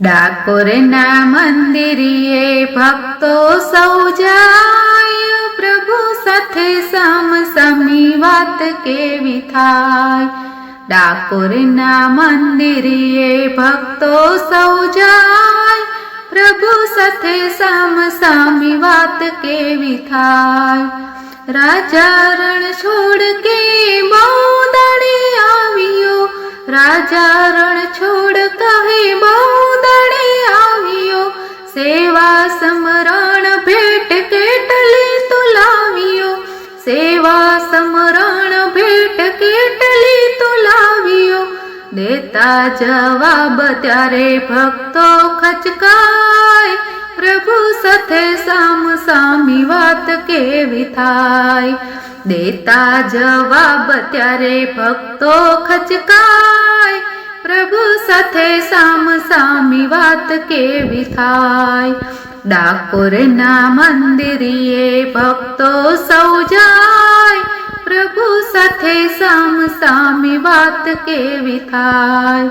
ડાકોરના મંદિરીએ ભક્તો સૌ જાય. પ્રભુ સાથે સમ સમી વાત કેવી થાય? ડાકોરના મંદિરીએ ભક્તો સૌ જાય. પ્રભુ સાથે સમ સામી વાત કેવી થાય? રાજા રણ છોડ કે બહુ દાડે આવ્યો? રાજા રણ છોડ કહે બહુ આવ્યો? સેવા સમરણ ભેટ કેટલી તુલાવ્યો? સેવા સમરણ ભેટ કેટલી તુલાવ્યો? દેતા જવાબ ત્યારે ભક્તો ખચકાય. પ્રભુ સાથે સામ સામી વાત કેવી થાય? દેતા જવાબ ત્યારે ભક્તો ખચકાય. પ્રભુ સાથે સામ સામી વાત કેવી થાય? ડાકોરના મંદિરીએ ભક્તો સૌ જાય. પ્રભુ સાથે સામ સામી વાત કેવી થાય?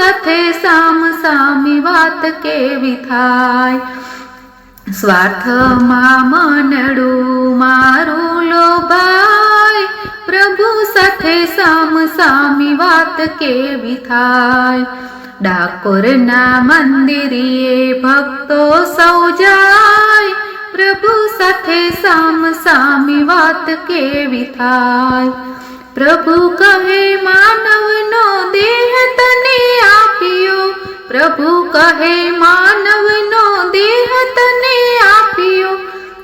સાથે સામ સામી વાત કેવી થાય? સ્વાર્થમાં મનડું મારું લોભાય પ્રભુ સાથે સામ સામી વાત કેવી થાય? ડાકોરના મંદિરે ભક્તો સૌ જાય. પ્રભુ સાથે સામ સામી વાત કેવી થાય? પ્રભુ કહે, માનવનો દેહ તને પ્રભુ કહે, માનવનો દેહ તને આપ્યો,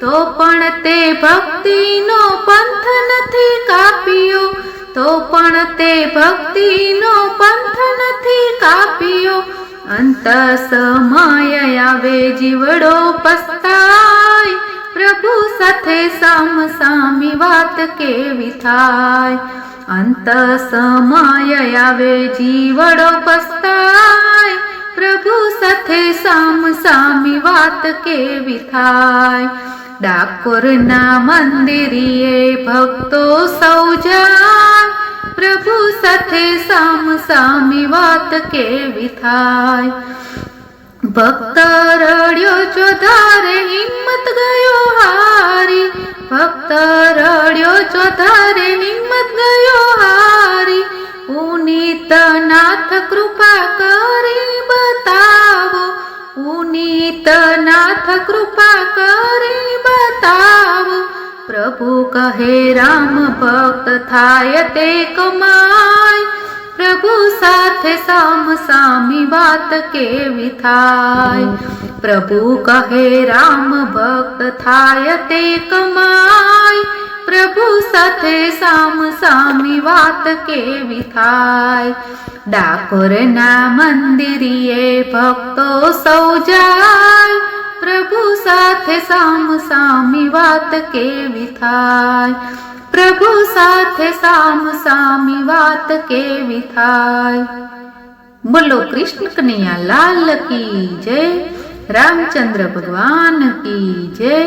તો પણ તે ભક્તિનો પંથ નથી કાપ્યો, તો પણ તે ભક્તિનો પંથ નથી કાપ્યો. અંત સમય આવે જીવડો પસ્તાય, પ્રભુ સાથે સામ સામી વાત કેવી થાય? અંત સમય આવે જીવડો પસ્તાય પ્રભુ સાથે સામ સામી વાત કેવી થાય? ડાકોરના મંદિરીએ ભક્તો સૌ જાય. પ્રભુ સાથે સામ સામી વાત કેવી થાય? ભક્ત રડ્યો ચોધારે હિંમત પુનીત નાથ કૃપા કરી બતાવો પુનીત નાથ કૃપા કરી બતાવો. પ્રભુ કહે, રામ ભક્ત થાય તે કમાય. પ્રભુ સાથે સામ સામી વાત કેવી થાય? પ્રભુ કહે, રામ ભક્ત થાય તે કમાય. પ્રભુ સાથે સામ સામી વાત કેવી થાય ડાકોરના મંદિરીએ ભક્તો સૌ જાય પ્રભુ સાથે સામ સામી વાત કેવી થાય પ્રભુ સાથે સામ સામી વાત કેવી થાય બોલો કૃષ્ણ કનૈયા લાલ કી જય રામચંદ્ર ભગવાન કી જય